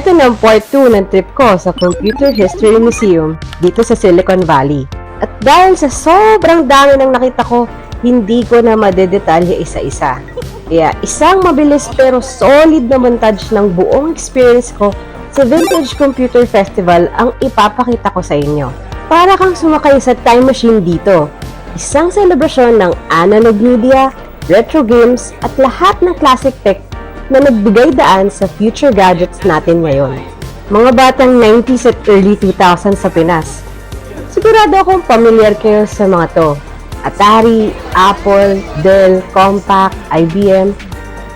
Ito na ang part 2 ng trip ko sa Computer History Museum dito sa Silicon Valley. At dahil sa sobrang dami ng nakita ko, hindi ko na madedetalye isa-isa. Kaya isang mabilis pero solid na montage ng buong experience ko sa Vintage Computer Festival ang ipapakita ko sa inyo. Para kang sumakay sa time machine dito. Isang selebrasyon ng analog media, retro games, at lahat ng classic tech na nagbigay daan sa future gadgets natin ngayon. Mga batang 90s at early 2000s sa Pinas. Sigurado akong familiar kayo sa mga to. Atari, Apple, Dell, Compaq, IBM,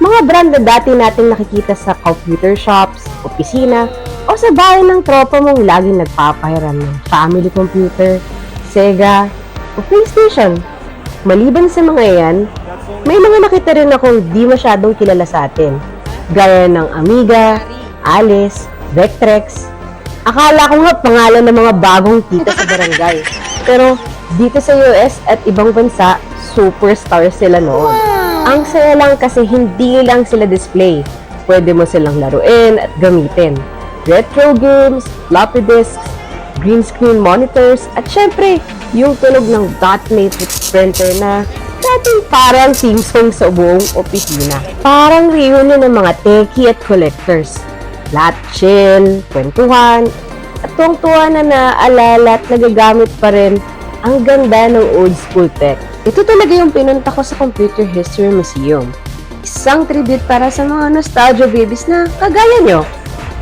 mga brand na dati nating nakikita sa computer shops, opisina, o sa bahay ng tropa mong laging nagpapahiram ng family computer, Sega, o PlayStation. Maliban sa mga yan, mga nakita rin akong di masyadong kilala sa atin. Gaya ng Amiga, Alice, Vectrex. Akala ko nga pangalan ng mga bagong tita sa barangay. Pero dito sa US at ibang bansa, superstar sila noon. Ang saya lang kasi hindi lang sila display. Pwede mo silang laruin at gamitin. Retro games, floppy disks, green screen monitors, at syempre, yung tunog ng dot matrix printer na dating parang Simpson sa buong opisina. Parang reunion ng mga techie at collectors. Lahat chill, kwentuhan, at tuwang-tuwa na naaalala at nagagamit pa rin ang ganda ng old school tech. Ito talaga yung pinunta ko sa Computer History Museum. Isang tribute para sa mga nostalgia babies na kagaya nyo.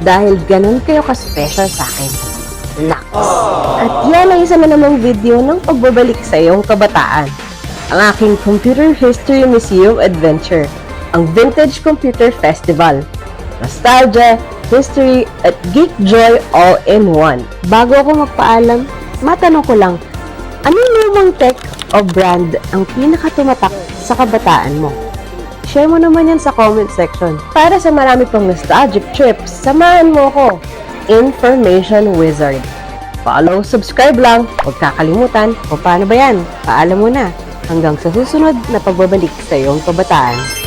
Dahil ganun kayo ka-special sa akin. Naks! At yan ang isa na namang video ng pagbabalik sa iyong kabataan. Ang aking Computer History Museum Adventure, ang Vintage Computer Festival. Nostalgia, history, at geek joy all in one. Bago ako magpaalam, matanong ko lang, ano lumang tech o brand ang pinakatumatak sa kabataan mo? Share mo naman yan sa comment section. Para sa marami pang nostalgic trips, samahan mo ko. Information Wizard. Follow, subscribe lang. Huwag kakalimutan. O paano ba yan? Paalam mo na. Hanggang sa susunod na pagbabalik sa iyong kabataan.